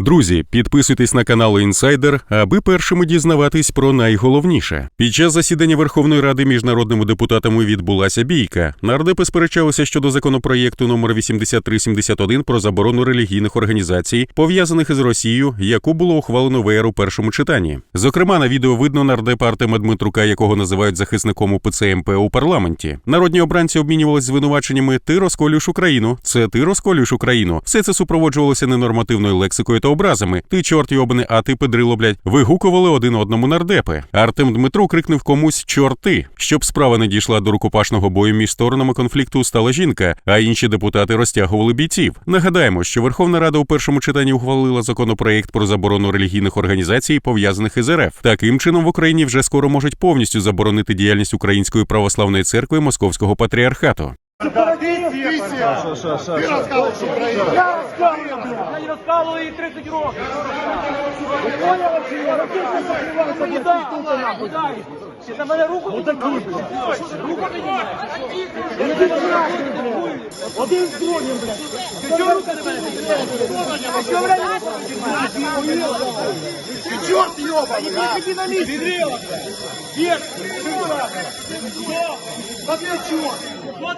Друзі, підписуйтесь на канал Інсайдер, аби першими дізнаватись про найголовніше. Під час засідання Верховної Ради міжнародними депутатами відбулася бійка. Нардепи сперечалися щодо законопроєкту номер 8371 про заборону релігійних організацій, пов'язаних із Росією, яку було ухвалено ВР у першому читанні. Зокрема, на відео видно нардепа Артема Дмитрука, якого називають захисником УПЦ МП у парламенті. Народні обранці обмінювалися звинуваченнями Ти розколюєш Україну, це ти розколюєш Україну. Все це супроводжувалося ненормативною лексикою та образами. Ти чорт йобаний, а ти педрило, блядь. Вигукували один одному нардепи. Артем Дмитро крикнув комусь чорти. Щоб справа не дійшла до рукопашного бою між сторонами конфлікту, стала жінка, а інші депутати розтягували бійців. Нагадаємо, що Верховна Рада у першому читанні ухвалила законопроєкт про заборону релігійних організацій, пов'язаних із РФ. Таким чином в Україні вже скоро можуть повністю заборонити діяльність Української православної церкви Московського патріархату. Ти розказуєш Україну. Я блядь. Не розказую їй 30 років. Не дай, не дай. Чи на мене руку не такі, Руку не блядь. Один з другим, блядь. Ти чого руку на мене? А що, блядь, руку піднімаєш? Ти чорт йобаний, а? Іди на місце. Підрила, Вверх. Кто? Та ти чорт. Кто